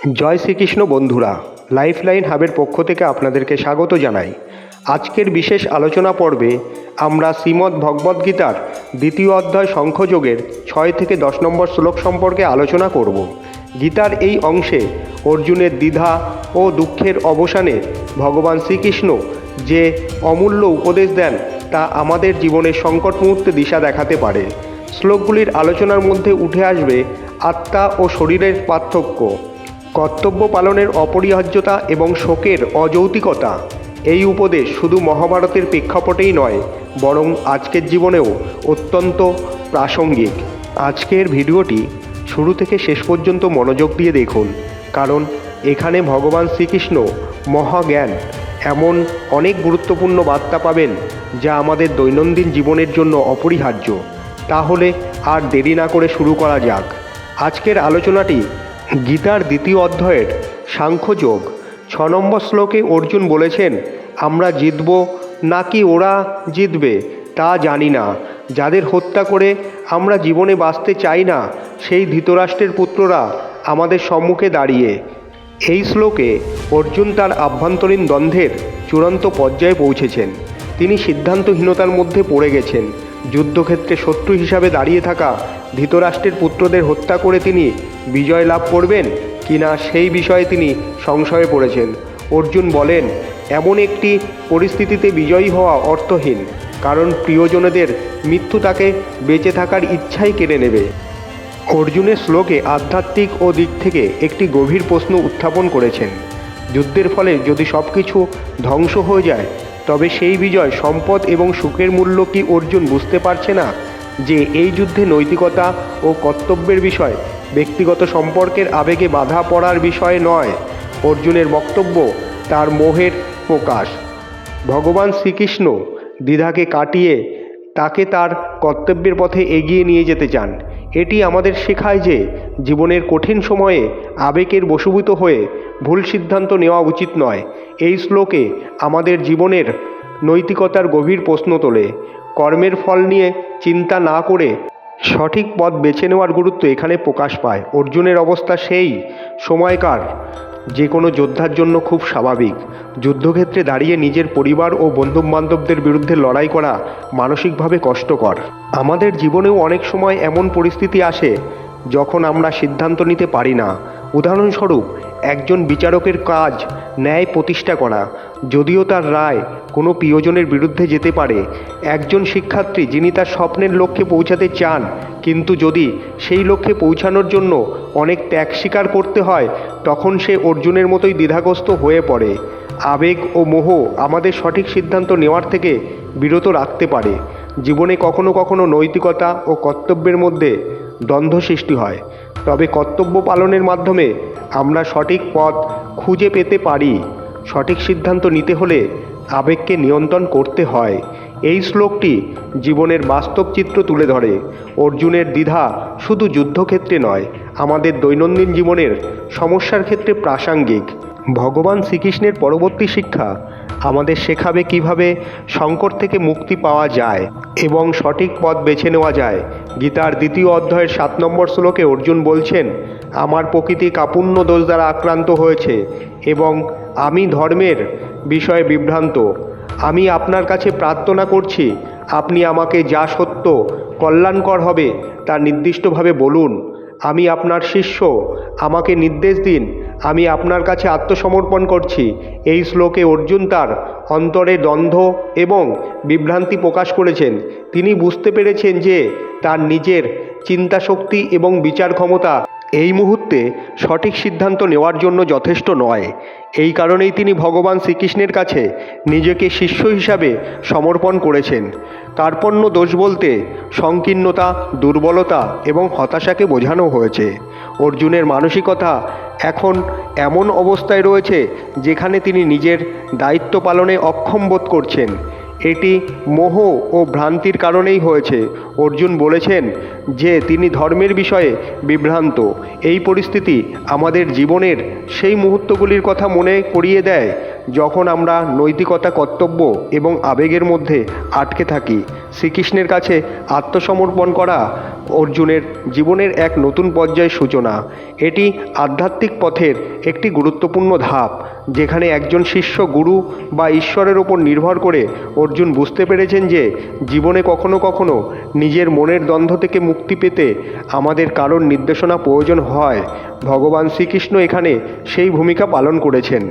জয় শ্রীকৃষ্ণ বন্ধুরা লাইফলাইন হাবের পক্ষ থেকে আপনাদেরকে স্বাগত জানাই। আজকের বিশেষ আলোচনা পর্বে আমরা শ্রীমদ্ ভগবদ্গীতার দ্বিতীয় অধ্যায় শঙ্খযোগের ছয় থেকে দশ নম্বর শ্লোক সম্পর্কে আলোচনা করব। গীতার এই অংশে অর্জুনের দ্বিধা ও দুঃখের অবসানে ভগবান শ্রীকৃষ্ণ যে অমূল্য উপদেশ দেন, তা আমাদের জীবনের সংকট মুহূর্তে দিশা দেখাতে পারে। শ্লোকগুলির আলোচনার মধ্যে উঠে আসবে আত্মা ও শরীরের পার্থক্য। কর্তব্য পালনের অপরিহার্যতা এবং শোকের অযৌতিকতা। এই উপদেশ শুধু মহাভারতের প্রেক্ষাপটেই নয়, বরং আজকের জীবনেও অত্যন্ত প্রাসঙ্গিক। আজকের ভিডিওটি শুরু থেকে শেষ পর্যন্ত মনোযোগ দিয়ে দেখুন, কারণ এখানে ভগবান শ্রীকৃষ্ণ মহাজ্ঞান এমন অনেক গুরুত্বপূর্ণ বার্তা পাবেন যা আমাদের দৈনন্দিন জীবনের জন্য অপরিহার্য। তাহলে আর দেরি না করে শুরু করা যাক। আজকের আলোচনাটি গীতার দ্বিতীয় অধ্যায়ের সাংখ্যযোগ ছ নম্বর শ্লোকে অর্জুন বলেছেন, আমরা জিতব নাকি ওরা জিতবে, তা জানি না। যাদের হত্যা করে আমরা জীবনে বাঁচতে চাই না, সেই ধৃতরাষ্ট্রের পুত্ররা আমাদের সম্মুখে দাঁড়িয়ে। এই শ্লোকে অর্জুন তার আভ্যন্তরীণ দ্বন্দ্বের চূড়ান্ত পর্যায়ে পৌঁছেছেন। তিনি সিদ্ধান্তহীনতার মধ্যে পড়ে গেছেন। যুদ্ধক্ষেত্রে শত্রু হিসাবে দাঁড়িয়ে থাকা ধৃতরাষ্ট্রের পুত্রদের হত্যা করে তিনি বিজয় লাভ করবেন কিনা সেই বিষয়ে তিনি সংশয়ে পড়েছেন। অর্জুন বলেন, এমন একটি পরিস্থিতিতে বিজয়ী হওয়া অর্থহীন, কারণ প্রিয়জনদের মৃত্যু তাকে বেঁচে থাকার ইচ্ছাই কেড়ে নেবে। অর্জুনের শ্লোকে আধ্যাত্মিক ও দিক থেকে একটি গভীর প্রশ্ন উত্থাপন করেছেন। যুদ্ধের ফলে যদি সব কিছু ধ্বংস হয়ে যায় তবে সেই বিজয় সম্পদ এবং সুখের মূল্য কি অর্জুন বুঝতে পারছে না? যে এই যুদ্ধে নৈতিকতা ও কর্তব্যের বিষয়, ব্যক্তিগত সম্পর্কের আবেগে বাধা পড়ার বিষয় নয়। অর্জুনের বক্তব্য, তার মোহের প্রকাশ। ভগবান শ্রীকৃষ্ণ দ্বিধাকে কাটিয়ে তাকে তার কর্তব্যের পথে এগিয়ে নিয়ে যেতে চান। এটি আমাদের শেখায় যে জীবনের কঠিন সময়ে আবেগের বশীভূত হয়ে ভুল সিদ্ধান্ত নেওয়া উচিত নয়। এই শ্লোকে আমাদের জীবনের নৈতিকতার গভীর প্রশ্ন তোলে। কর্মের ফল নিয়ে চিন্তা না করে সঠিক পথ বেছে নেওয়ার গুরুত্ব এখানে প্রকাশ পায়। অর্জুনের অবস্থা সেই সময়কার। যে কোনো যোদ্ধার জন্য খুব স্বাভাবিক। যুদ্ধক্ষেত্রে দাঁড়িয়ে নিজের পরিবার ও বন্ধুবান্ধবদের বিরুদ্ধে লড়াই করা মানসিকভাবে কষ্টকর। আমাদের জীবনেও অনেক সময় এমন পরিস্থিতি আসে যখন আমরা সিদ্ধান্ত নিতে পারি না। উদাহরণস্বরূপ একজন বিচারকের কাজ ন্যায় প্রতিষ্ঠা করা, যদিও তার রায় কোনো প্রিয়জনের বিরুদ্ধে যেতে পারে। একজন শিক্ষার্থী যিনি তার স্বপ্নের লক্ষ্যে পৌঁছাতে চান, কিন্তু যদি সেই লক্ষ্যে পৌঁছানোর জন্য অনেক ত্যাগ স্বীকার করতে হয়, তখন সে অর্জুনের মতোই দ্বিধাগ্রস্ত হয়ে পড়ে। আবেগ ও মোহ আমাদের সঠিক সিদ্ধান্ত নেওয়ার থেকে বিরত রাখতে পারে। জীবনে কখনো কখনো নৈতিকতা ও কর্তব্যের মধ্যে দ্বন্দ্ব সৃষ্টি হয়। তবে কর্তব্য পালনের মাধ্যমে আমরা সঠিক পথ খুঁজে পেতে পারি। সঠিক সিদ্ধান্ত নিতে হলে আবেগকে নিয়ন্ত্রণ করতে হয়। এই শ্লোকটি জীবনের বাস্তব চিত্র তুলে ধরে। অর্জুনের দ্বিধা শুধু যুদ্ধক্ষেত্রে নয়, আমাদের দৈনন্দিন জীবনের সমস্যার ক্ষেত্রে প্রাসঙ্গিক। ভগবান শ্রীকৃষ্ণের পরবর্তী শিক্ষা আমাদের শেখাবে কীভাবে সংকট থেকে মুক্তি পাওয়া যায় এবং সঠিক পথ বেছে নেওয়া যায়। গীতার দ্বিতীয় অধ্যায়ের সাত নম্বর শ্লোকে অর্জুন বলছেন, আমার প্রকৃতি কাপুণ্য দোষ দ্বারা আক্রান্ত হয়েছে এবং আমি ধর্মের বিষয়ে বিভ্রান্ত। আমি আপনার কাছে প্রার্থনা করছি, আপনি আমাকে যা সত্য কল্যাণকর হবে তা নির্দিষ্টভাবে বলুন। আমি আপনার শিষ্য, আমাকে নির্দেশ দিন, আমি আপনার কাছে আত্মসমর্পণ করছি। এই শ্লোকে অর্জুন তার অন্তরে দ্বন্দ্ব এবং বিভ্রান্তি প্রকাশ করেছেন। তিনি বুঝতে পেরেছেন যে তার নিজের চিন্তাশক্তি এবং বিচার ক্ষমতা এই মুহূর্তে সঠিক সিদ্ধান্ত নেওয়ার জন্য যথেষ্ট নয়। এই কারণেই তিনি ভগবান শ্রীকৃষ্ণের কাছে নিজেকে শিষ্য হিসাবে সমর্পণ করেছেন। কার্পণ্য দোষ বলতে সংকীর্ণতা, দুর্বলতা এবং হতাশাকে বোঝানো হয়েছে। অর্জুনের মানসিকতা এখন এমন অবস্থায় রয়েছে যেখানে তিনি নিজের দায়িত্ব পালনে অক্ষম বোধ করছেন। এটি মোহ ও ভ্রান্তির কারণেই হয়েছে। অর্জুন বলেছেন যে তিনি ধর্মের বিষয়ে বিভ্রান্ত। এই পরিস্থিতি আমাদের জীবনের সেই মুহূর্তগুলির কথা মনে করিয়ে দেয় যখন আমরা নৈতিকতা, কর্তব্য এবং আবেগের মধ্যে আটকে থাকি। শ্রীকৃষ্ণের কাছে আত্মসমর্পণ করা অর্জুনের জীবনের এক নতুন পর্যায়ের সূচনা। এটি আধ্যাত্মিক পথের একটি গুরুত্বপূর্ণ ধাপ। যেখানে একজন শিষ্য গুরু বা ঈশ্বরের ওপর নির্ভর করে অর্জুন বুঝতে পেরেছেন যে জীবনে কখনো কখনো নিজের মনের দ্বন্দ্ব থেকে মুক্তি পেতে আমাদের কারোর নির্দেশনা প্রয়োজন হয়। ভগবান শ্রীকৃষ্ণ এখানে সেই ভূমিকা পালন করেছেন।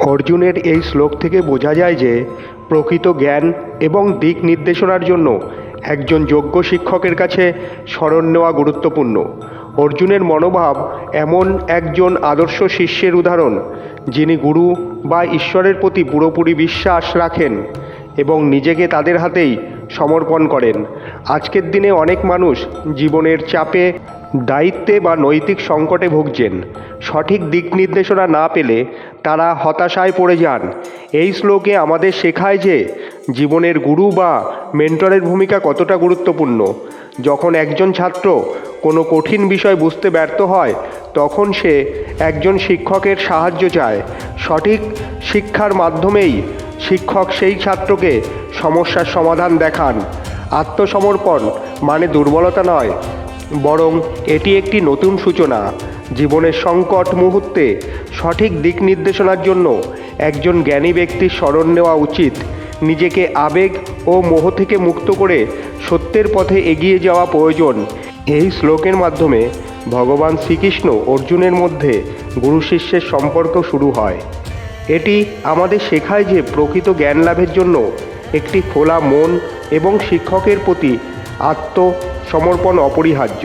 অর্জুনের এই শ্লোক থেকে বোঝা যায় যে প্রকৃত জ্ঞান এবং দিক নির্দেশনার জন্য একজন যোগ্য শিক্ষকের কাছে স্মরণ নেওয়া গুরুত্বপূর্ণ। অর্জুনের মনোভাব এমন একজন আদর্শ শিষ্যের উদাহরণ, যিনি গুরু বা ঈশ্বরের প্রতি পুরোপুরি বিশ্বাস রাখেন এবং নিজেকে তাদের হাতেই সমর্পণ করেন। আজকের দিনে অনেক মানুষ জীবনের চাপে, দায়িত্বে বা নৈতিক সংকটে ভুগছেন। সঠিক দিক নির্দেশনা না পেলে তারা হতাশায় পড়ে যান। এই শ্লোকে আমাদের শেখায় যে জীবনের গুরু বা মেন্টরের ভূমিকা কতটা গুরুত্বপূর্ণ। যখন একজন ছাত্র কোনো কঠিন বিষয় বুঝতে ব্যর্থ হয়, তখন সে একজন শিক্ষকের সাহায্য চায়। সঠিক শিক্ষার মাধ্যমেই শিক্ষক সেই ছাত্রকে সমস্যার সমাধান দেখান। আত্মসমর্পণ মানে দুর্বলতা নয়, বরং এটি একটি নতুন সূচনা। জীবনের সংকট মুহূর্তে সঠিক দিক নির্দেশনার জন্য একজন জ্ঞানী ব্যক্তির স্মরণ নেওয়া উচিত। নিজেকে আবেগ ও মোহ থেকে মুক্ত করে সত্যের পথে এগিয়ে যাওয়া প্রয়োজন। এই শ্লোকের মাধ্যমে ভগবান শ্রীকৃষ্ণ অর্জুনের মধ্যে গুরু শিষ্যের সম্পর্ক শুরু হয়। এটি আমাদের শেখায় যে প্রকৃত জ্ঞান লাভের জন্য একটি খোলা মন এবং শিক্ষকের প্রতি আত্মসমর্পণ অপরিহার্য।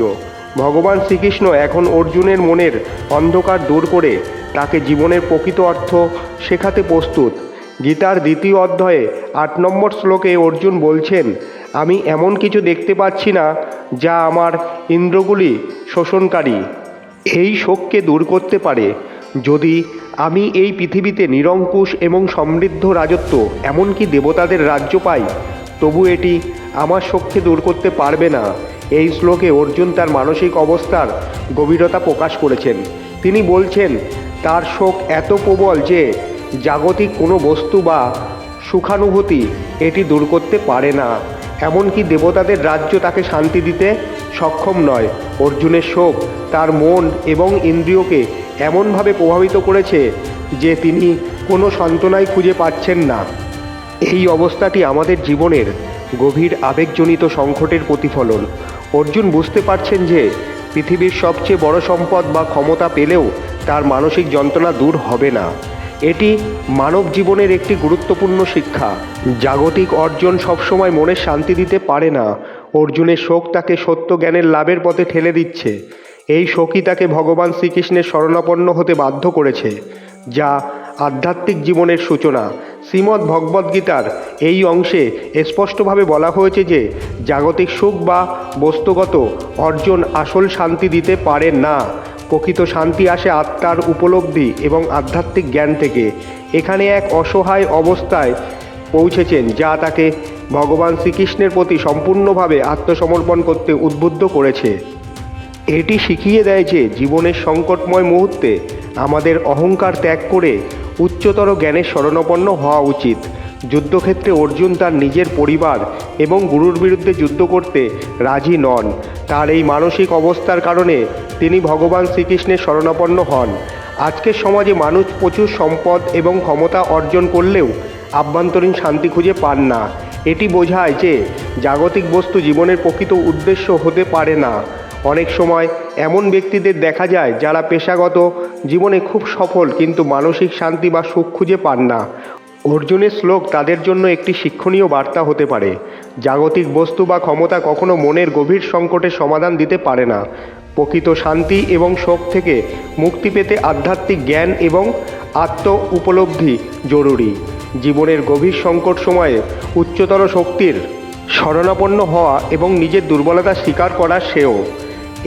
ভগবান শ্রীকৃষ্ণ এখন অর্জুনের মনের অন্ধকার দূর করে তাকে জীবনের প্রকৃত অর্থ শেখাতে প্রস্তুত। গীতার দ্বিতীয় অধ্যায়ে আট নম্বর শ্লোকে অর্জুন বলছেন, আমি এমন কিছু দেখতে পাচ্ছি না যা আমার ইন্দ্রগুলি শোষণকারী। এই শোককে দূর করতে পারে। যদি আমি এই পৃথিবীতে নিরঙ্কুশ এবং সমৃদ্ধ রাজত্ব, এমনকি দেবতাদের রাজ্য পাই, তবু এটি আমার শোককে দূর করতে পারবে না। এই শ্লোকে অর্জুন তার মানসিক অবস্থার গভীরতা প্রকাশ করেছেন। তিনি বলছেন, তার শোক এত প্রবল যে জাগতিক কোনো বস্তু বা সুখানুভূতি এটি দূর করতে পারে না। এমনকি দেবতাদের রাজ্য তাকে শান্তি দিতে সক্ষম নয়। অর্জুনের শোক, তার মন এবং ইন্দ্রিয়কে এমনভাবে প্রভাবিত করেছে যে তিনি কোনো সান্ত্বনাই খুঁজে পাচ্ছেন না। এই অবস্থাটি আমাদের জীবনের গভীর আবেগজনিত সংকটের প্রতিফলন। অর্জুন বুঝতে পারছেন যে পৃথিবীর সবচেয়ে বড় সম্পদ বা ক্ষমতা পেলেও তার মানসিক যন্ত্রণা দূর হবে না। এটি মানব জীবনের একটি গুরুত্বপূর্ণ শিক্ষা। জাগতিক অর্জন সবসময় মনে শান্তি দিতে পারে না। অর্জুনের শোক তাকে সত্য জ্ঞানের লাভের পথে ঠেলে দিচ্ছে। এই শোকই তাকে ভগবান শ্রীকৃষ্ণের শরণাপন্ন হতে বাধ্য করেছে, যা আধ্যাত্মিক জীবনের সূচনা। শ্রীমদ্ ভগবদ্গীতার এই অংশে স্পষ্টভাবে বলা হয়েছে যে, জাগতিক সুখ বা বস্তুগত অর্জন আসল শান্তি দিতে পারে না। প্রকৃত শান্তি আসে আত্মার উপলব্ধি এবং আধ্যাত্মিক জ্ঞান থেকে। এখানে এক অসহায় অবস্থায় পৌঁছেছেন যা তাকে ভগবান শ্রীকৃষ্ণের প্রতি সম্পূর্ণভাবে আত্মসমর্পণ করতে উদ্বুদ্ধ করেছে। এটি শিখিয়ে দেয় যে জীবনের সংকটময় মুহূর্তে আমাদের অহংকার ত্যাগ করে উচ্চতর জ্ঞানের শরণাপন্ন হওয়া উচিত। যুদ্ধক্ষেত্রে অর্জুন তার নিজের পরিবার এবং গুরুর বিরুদ্ধে যুদ্ধ করতে রাজি নন। তার এই মানসিক অবস্থার কারণে তিনি ভগবান শ্রীকৃষ্ণের শরণাপন্ন হন। আজকের সমাজে মানুষ প্রচুর সম্পদ এবং ক্ষমতা অর্জন করলেও আভ্যন্তরীণ শান্তি খুঁজে পান না। এটি বোঝায় যে জাগতিক বস্তু জীবনের প্রকৃত উদ্দেশ্য হতে পারে না। অনেক সময় এমন ব্যক্তিদের দেখা যায় যারা পেশাগত জীবনে খুব সফল কিন্তু মানসিক শান্তি বা সুখ খুঁজে পান না। অর্জুনের শ্লোক তাদের জন্য একটি শিক্ষণীয় বার্তা হতে পারে। জাগতিক বস্তু বা ক্ষমতা কখনো মনের গভীর সংকটের সমাধান দিতে পারে না। প্রকৃত শান্তি এবং শোক থেকে মুক্তি পেতে আধ্যাত্মিক জ্ঞান এবং আত্ম উপলব্ধি জরুরি। জীবনের গভীর সংকট সময়ে উচ্চতর শক্তির শরণাপন্ন হওয়া এবং নিজের দুর্বলতা স্বীকার করা শ্রেয়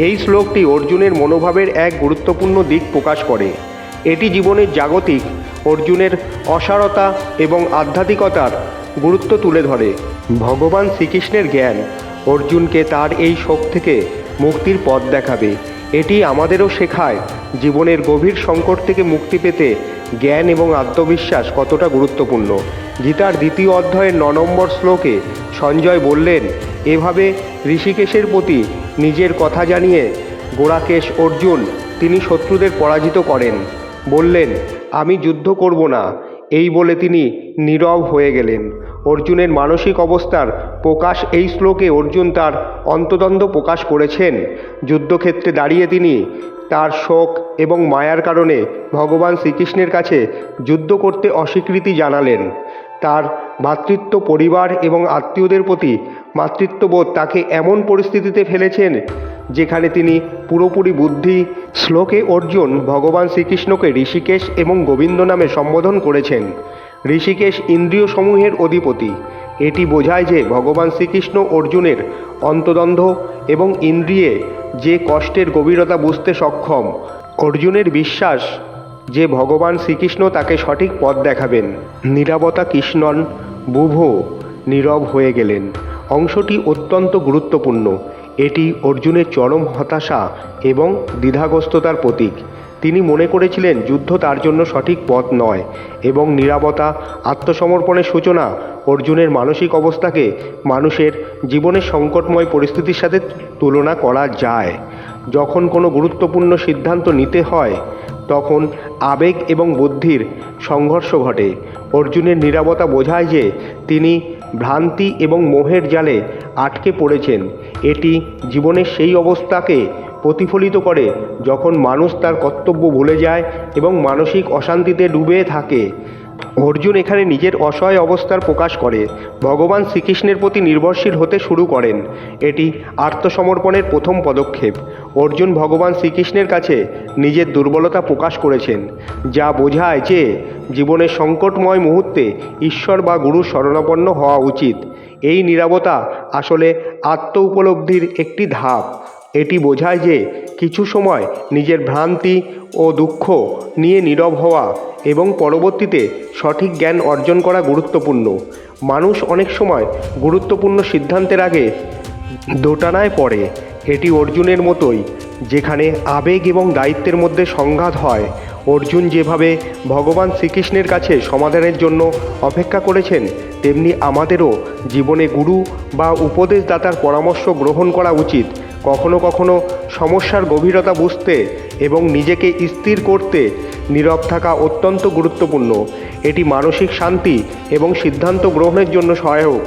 এই শ্লোকটি অর্জুনের মনোভাবের এক গুরুত্বপূর্ণ দিক প্রকাশ করে। এটি জীবনের জাগতিক অর্জুনের অসারতা এবং আধ্যাত্মিকতার গুরুত্ব তুলে ধরে। ভগবান শ্রীকৃষ্ণের জ্ঞান অর্জুনকে তার এই শোক থেকে মুক্তির পথ দেখাবে। এটি আমাদেরও শেখায় জীবনের গভীর সংকট থেকে মুক্তি পেতে জ্ঞান এবং আত্মবিশ্বাস কতটা গুরুত্বপূর্ণ। গীতার দ্বিতীয় অধ্যায়ের ন নম্বর শ্লোকে সঞ্জয় বললেন, এভাবে ঋষিকেশের প্রতি নিজের কথা জানিয়ে গোড়াকেশ অর্জুন, তিনি শত্রুদের পরাজিত করেন। বললেন আমি যুদ্ধ করব না, এই বলে তিনি নীরব হয়ে গেলেন। অর্জুনের মানসিক অবস্থার প্রকাশ এই শ্লোকে অর্জুন তার অন্তদ্বন্দ্ব প্রকাশ করেছেন। যুদ্ধক্ষেত্রে দাঁড়িয়ে তিনি তার শোক এবং মায়ার কারণে ভগবান শ্রীকৃষ্ণের কাছে যুদ্ধ করতে অস্বীকৃতি জানালেন। তার মাতৃত্ব পরিবার এবং আত্মীয়দের প্রতি মাতৃত্ববোধ তাকে এমন পরিস্থিতিতে ফেলেছেন যেখানে তিনি পুরোপুরি বুদ্ধি শ্লোকে অর্জুন ভগবান শ্রীকৃষ্ণকে ঋষিকেশ এবং গোবিন্দ নামে সম্বোধন করেছেন। ঋষিকেশ ইন্দ্রিয় সমূহের অধিপতি। এটি বোঝায় যে ভগবান শ্রীকৃষ্ণ অর্জুনের অন্তদ্বন্দ্ব এবং ইন্দ্রিয়ে যে কষ্টের গভীরতা বুঝতে সক্ষম, অর্জুনের বিশ্বাস যে ভগবান শ্রীকৃষ্ণ তাকে সঠিক পথ দেখাবেন। নীরবতা কৃষ্ণন, বুভ, নীরব হয়ে গেলেন। অংশটি অত্যন্ত গুরুত্বপূর্ণ। এটি অর্জুনের চরম হতাশা এবং দ্বিধাগ্রস্ততার প্রতীক। তিনি মনে করেছিলেন যুদ্ধ তার জন্য সঠিক পথ নয় এবং নিরাপত্তা, আত্মসমর্পণের সূচনা অর্জুনের মানসিক অবস্থাকে মানুষের জীবনের সংকটময় পরিস্থিতির সাথে তুলনা করা যায়। যখন কোনো গুরুত্বপূর্ণ সিদ্ধান্ত নিতে হয়, তখন আবেগ এবং বুদ্ধির সংঘর্ষ ঘটে। অর্জুনের নিরাপত্তা বোঝায় যে তিনি ভ্রান্তি এবং মোহের জালে আটকে পড়েছেন। এটি জীবনের সেই অবস্থাকে প্রতিফলিত করে যখন মানুষ তার কর্তব্য ভুলে যায় এবং মানসিক অশান্তিতে ডুবে থাকে। অর্জুন এখানে নিজের অসহায় অবস্থার প্রকাশ করে। ভগবান শ্রীকৃষ্ণের প্রতি নির্ভরশীল হতে শুরু করেন। এটি আত্মসমর্পণের প্রথম পদক্ষেপ। অর্জুন ভগবান শ্রীকৃষ্ণের কাছে নিজের দুর্বলতা প্রকাশ করেছেন, যা বোঝায় যে জীবনের সংকটময় মুহূর্তে ঈশ্বর বা গুরু শরণাপন্ন হওয়া উচিত। এই নিরাপত্তা আসলে আত্ম উপলব্ধির একটি ধাপ। এটি বোঝায় যে কিছু সময় নিজের ভ্রান্তি ও দুঃখ নিয়ে নীরব হওয়া এবং পরবর্তীতে সঠিক জ্ঞান অর্জন করা গুরুত্বপূর্ণ। মানুষ অনেক সময় গুরুত্বপূর্ণ সিদ্ধান্তের আগে দোটানায় পড়ে। এটি অর্জুনের মতোই, যেখানে আবেগ এবং দায়িত্বের মধ্যে সংঘাত হয়। অর্জুন যেভাবে ভগবান শ্রীকৃষ্ণের কাছে সমাধানের জন্য অপেক্ষা করেছেন, তেমনি আমাদেরও জীবনে গুরু বা উপদেশদাতার পরামর্শ গ্রহণ করা উচিত। কখনো কখনো সমস্যার গভীরতা বুঝতে এবং নিজেকে স্থির করতে নীরব থাকা অত্যন্ত গুরুত্বপূর্ণ। এটি মানসিক শান্তি এবং সিদ্ধান্ত গ্রহণের জন্য সহায়ক।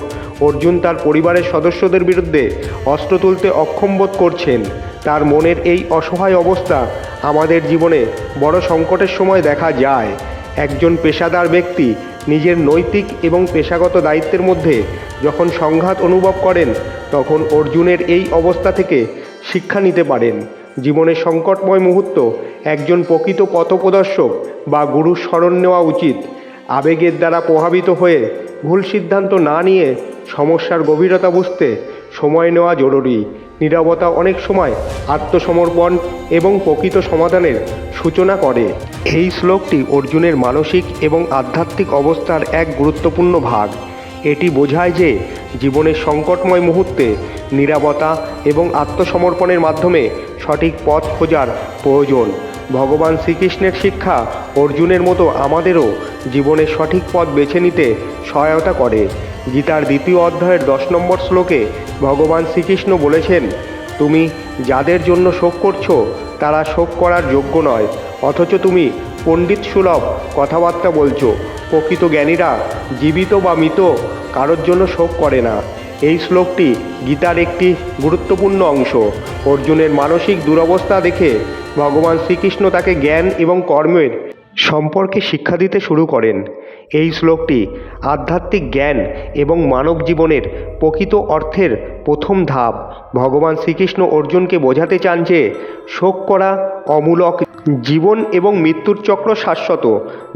অর্জুন তার পরিবারের সদস্যদের বিরুদ্ধে অস্ত্র তুলতে অক্ষম বোধ করছেন। তার মনের এই অসহায় অবস্থা আমাদের জীবনে বড় সংকটের সময় দেখা যায়। একজন পেশাদার ব্যক্তি নিজের নৈতিক এবং পেশাগত দায়িত্বের মধ্যে যখন সংঘাত অনুভব করেন, তখন অর্জুনের এই অবস্থা থেকে শিক্ষা নিতে পারেন। জীবনের সংকটময় মুহূর্ত একজন প্রকৃত পথপ্রদর্শক বা গুরুর স্মরণ নেওয়া উচিত। আবেগের দ্বারা প্রভাবিত হয়ে ভুল সিদ্ধান্ত না নিয়ে সমস্যার গভীরতা বুঝতে সময় নেওয়া জরুরি। নীরবতা অনেক সময় আত্মসমর্পণ এবং প্রকৃত সমাধানের সূচনা করে। এই শ্লোকটি অর্জুনের মানসিক এবং আধ্যাত্মিক অবস্থার এক গুরুত্বপূর্ণ ভাগ। এটি বোঝায় যে জীবনের সংকটময় মুহূর্তে নীরবতা এবং আত্মসমর্পণের মাধ্যমে সঠিক পথ খোঁজার প্রয়োজন। ভগবান শ্রীকৃষ্ণের শিক্ষা অর্জুনের মতো আমাদেরও জীবনের সঠিক পথ বেছে নিতে সহায়তা করে। গীতার দ্বিতীয় অধ্যায়ের দশ নম্বর শ্লোকে ভগবান শ্রীকৃষ্ণ বলেছেন, তুমি যাদের জন্য শোক করছ, তারা শোক করার যোগ্য নয়। অথচ তুমি পণ্ডিত সুলভ কথাবার্তা বলছো। প্রকৃত জ্ঞানীরা জীবিত বা মৃত কারোর জন্য শোক করে না। এই শ্লোকটি গীতার একটি গুরুত্বপূর্ণ অংশ। অর্জুনের মানসিক দুরবস্থা দেখে ভগবান শ্রীকৃষ্ণ তাকে জ্ঞান এবং কর্মের সম্পর্কে শিক্ষা দিতে শুরু করেন। এই শ্লোকটি আধ্যাত্মিক জ্ঞান এবং মানব জীবনের প্রকৃত অর্থের প্রথম ধাপ। ভগবান শ্রীকৃষ্ণ অর্জুনকে বোঝাতে চান যে শোক করা অমূলক জীবন এবং মৃত্যুর চক্র শাশ্বত,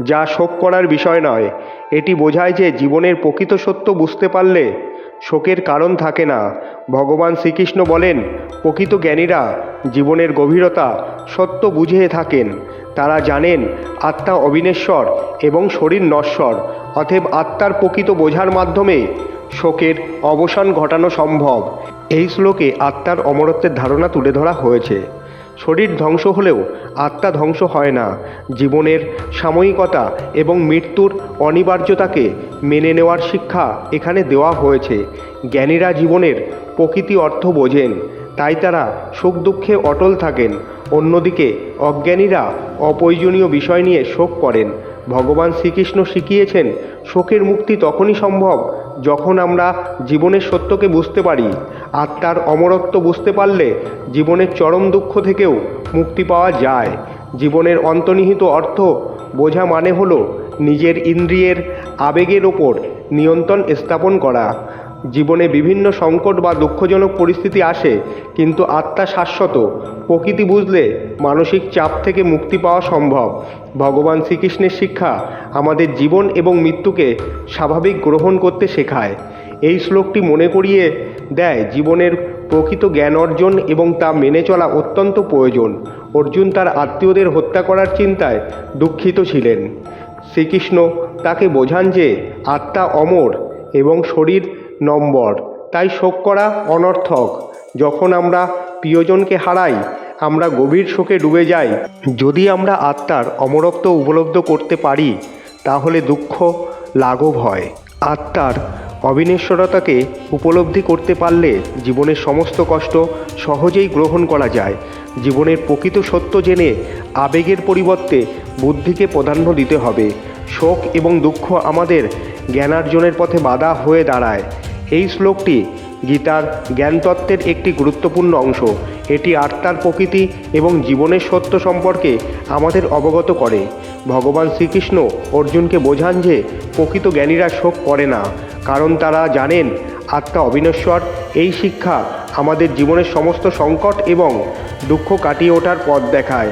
যা শোক করার বিষয় নয়। এটি বোঝায় যে জীবনের প্রকৃত সত্য বুঝতে পারলে শোকের কারণ থাকে না। ভগবান শ্রীকৃষ্ণ বলেন, প্রকৃত জ্ঞানীরা জীবনের গভীরতা সত্য বুঝে থাকেন। তারা জানেন, আত্মা অবিনেশ্বর এবং শরীর নশ্বর, অতএব আত্মার প্রকৃত বোঝার মাধ্যমে শোকের অবসান ঘটানো সম্ভব। এই শ্লোকে আত্মার অমরত্বের ধারণা তুলে ধরা হয়েছে। শরীর ধ্বংস হলেও আত্মা ধ্বংস হয় না। জীবনের সাময়িকতা এবং মৃত্যুর অনিবার্যতাকে মেনে নেওয়ার শিক্ষা এখানে দেওয়া হয়েছে। জ্ঞানীরা জীবনের প্রকৃতি অর্থ বোঝেন, তাই তারা সুখ দুঃখে অটল থাকেন। অন্যদিকে, অজ্ঞানীরা অপ্রয়োজনীয় বিষয় নিয়ে শোক করেন। ভগবান শ্রীকৃষ্ণ শিখিয়েছেন, শোকের মুক্তি তখনই সম্ভব যখন আমরা জীবনের সত্যকে বুঝতে পারি, আত্মার অমরত্ব বুঝতে পারলে জীবনের চরম দুঃখ থেকেও মুক্তি পাওয়া যায়। জীবনের অন্তর্নিহিত অর্থ বোঝা মানে হলো নিজের ইন্দ্রিয়ের আবেগের ওপর নিয়ন্ত্রণ স্থাপন করা। জীবনে বিভিন্ন সংকট বা দুঃখজনক পরিস্থিতি আসে, কিন্তু আত্মা শাশ্বত। প্রকৃতি বুঝলে মানসিক চাপ থেকে মুক্তি পাওয়া সম্ভব। ভগবান শ্রীকৃষ্ণের শিক্ষা আমাদের জীবন এবং মৃত্যুকে স্বাভাবিক গ্রহণ করতে শেখায়। এই শ্লোকটি মনে করিয়ে দেয়, জীবনের প্রকৃত জ্ঞান অর্জন এবং তা মেনে চলা অত্যন্ত প্রয়োজন। অর্জুন তার আত্মীয়দের হত্যা করার চিন্তায় দুঃখিত ছিলেন। শ্রীকৃষ্ণ তাকে বোঝান যে আত্মা অমর এবং শরীর নম্বর। তাই শোক করা অনর্থক। যখন আমরা প্রিয়জনকে হারাই, আমরা গভীর শোকে ডুবে যাই। যদি আমরা আত্মার অমরত্ব উপলব্ধ করতে পারি, তাহলে দুঃখ, লাঘব হয়। আত্মার অবিনশ্বরতাকে উপলব্ধি করতে পারলে জীবনের সমস্ত কষ্ট সহজেই গ্রহণ করা যায়। জীবনের প্রকৃত সত্য জেনে আবেগের পরিবর্তে বুদ্ধিকে প্রাধান্য দিতে হবে। শোক এবং দুঃখ আমাদের জ্ঞানার্জনের পথে বাধা হয়ে দাঁড়ায়। এই শ্লোকটি গীতার জ্ঞানতত্ত্বের একটি গুরুত্বপূর্ণ অংশ। এটি আত্মার প্রকৃতি এবং জীবনের সত্য সম্পর্কে আমাদের অবগত করে। ভগবান শ্রীকৃষ্ণ অর্জুনকে বোঝান যে প্রকৃত জ্ঞানীরা শোক করে না, কারণ তারা জানেন আত্মা অবিনশ্বর। এই শিক্ষা আমাদের জীবনের সমস্ত সংকট এবং দুঃখ কাটিয়ে ওঠার পথ দেখায়।